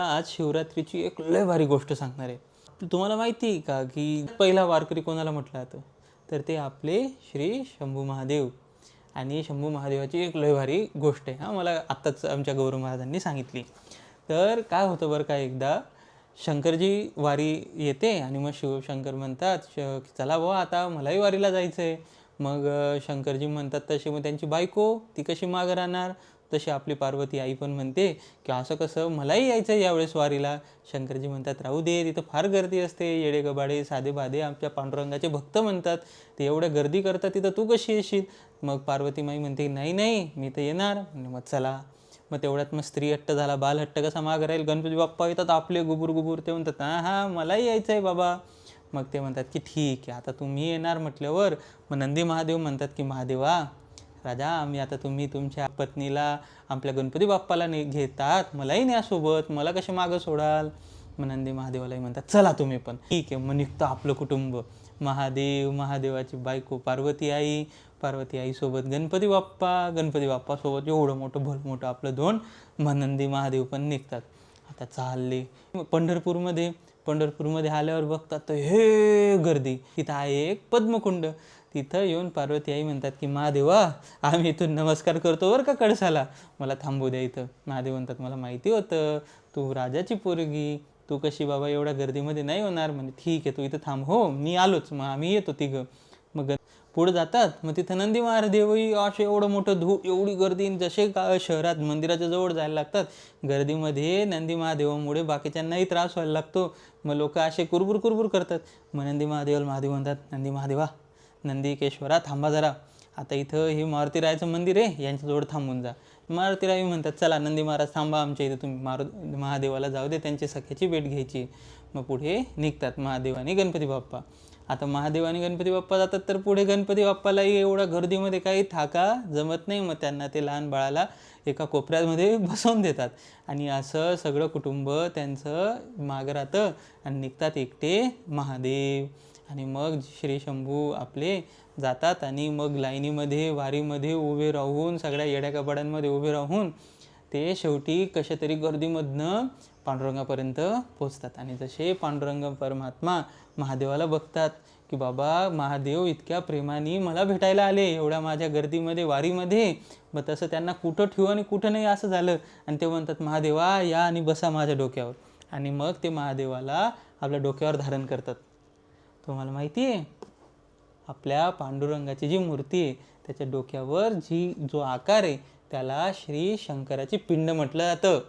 आज शिवरात्रीची एक लय भारी गोष्ट सांगणार आहे. तुम्हाला माहिती आहे का की पहिला वारकरी कोणाला म्हटलं जातं? तर ते आपले श्री शंभू महादेव. आणि शंभू महादेवाची एक लय भारी गोष्ट आहे. हां मला आत्ताच आमच्या गौरव महाराजांनी सांगितली. तर काय होतं बरं का एकदा शंकरजी वारी येते आणि मग शिवशंकर म्हणतात श चला बुवा आता मलाही वारीला जायचं आहे मग शंकरजी म्हणतात तशी मग त्यांची बायको ती कशी मागं राहणार? तशी आपली पार्वती आई पण म्हणते की असं कसं मलाही यायचं आहे यावेळेस वारीला. शंकरजी म्हणतात राहू दे तिथं फार गर्दी असते. येडे गबाडे साधे बाधे आमच्या पांडुरंगाचे भक्त म्हणतात. ते एवढं गर्दी करतात तिथं तू कशी येशील? मग पार्वती माई म्हणते नाही नाही मी तर येणार. मग चला. मग तेवढ्यात मग स्त्री हट्ट झाला बाल हट्ट कसा माग राहील? गणपती बाप्पा येतात आपले गुबुर गुबुर ते म्हणतात हां हां मलाही यायचं आहे बाबा. मग ते म्हणतात की ठीक आहे आता तुम्ही येणार म्हटल्यावर. मग नंदी महादेव म्हणतात की महादेवा राजा आम्ही आता तुम्ही तुमच्या पत्नीला आपल्या गणपती बाप्पाला ने घेतात. मलाही न्या सोबत. मला कसे मागं सोडाल? नंदी महादेवालाही म्हणतात चला तुम्ही पण. ठीक आहे मग निघतो आपलं कुटुंब. महादेव महादेवाची बायको पार्वती आई. पार्वती आईसोबत गणपती बाप्पा. गणपती बाप्पासोबत एवढं मोठं भलं मोठं आपलं दोन. मनंदी महादेव पण निघतात. आता चालले. पंढरपूरमध्ये पंढरपूरमध्ये आल्यावर बघतात तर हे गर्दी. तिथं आहे एक पद्मकुंड. तिथं येऊन पार्वती आई म्हणतात की महादेवा आम्ही इथून नमस्कार करतो बरं का कळसाला. मला थांबू द्या इथं. महादेव म्हणतात मला माहिती होतं तू राजाची पोरगी. तू कशी बाबा एवढ्या गर्दीमध्ये नाही होणार. म्हणजे ठीक आहे तू इथं थांब. हो मी आलोच. मग आम्ही येतो तिघं. मग पुढे जातात. मग तिथं नंदी महादेवही असे एवढं मोठं धू एवढी गर्दी. जसे का शहरात मंदिराच्या जवळ जायला लागतात गर्दीमध्ये नंदी महादेवामुळे बाकीच्यांनाही त्रास व्हायला लागतो. मग लोक असे कुरबुर कुरबुर करतात. मग नंदी महादेवाला महादेव म्हणतात नंदी महादेवा नंदीकेश्वरा थांबा जरा. आता इथं हे मारुतीरायाचं मंदिर आहे यांच्याजवळ थांबून जा. मारुतीराय म्हणतात चला नंदी महाराज थांबा आमच्या इथं तुम्ही मारु महादेवाला जाऊ दे त्यांची सख्याची भेट घ्यायची. मग पुढे निघतात महादेव आणि गणपती बाप्पा. आता महादेव आणि गणपती बाप्पा जातात तर पुढे गणपती बाप्पालाही एवढा गर्दीमध्ये काही थाका जमत नाही मग त्यांना ते लहान बाळाला एका कोपऱ्यामध्ये बसवून देतात. आणि असं सगळं कुटुंब त्यांचं मागं राहतं आणि निघतात एकटे महादेव. आणि मग श्री शंभू आपले जातात आणि मग लाईनीमध्ये वारीमध्ये उभे राहून सगळ्या येड्या कपाड्यांमध्ये उभे राहून ते शेवटी कशा तरी गर्दीमधनं पांडुरंगापर्यंत पोचतात आणि जसे पांडुरंग परमात्मा महादेवाला बघतात की बाबा महादेव इतक्या प्रेमाने मला भेटायला आले एवढ्या माझ्या गर्दीमध्ये वारीमध्ये. मग तसं त्यांना कुठं ठेवू आणि कुठं नाही असं झालं. आणि ते म्हणतात महादेवा या आणि बसा माझ्या डोक्यावर. आणि मग ते महादेवाला आपल्या डोक्यावर धारण करतात. तुम्हाला माहिती आहे? आपल्या पांडुरंगाची जी मूर्ती आहे त्याच्या डोक्यावर जी जो आकार आहे त्याला श्री शंकराची पिंड म्हटलं जातं.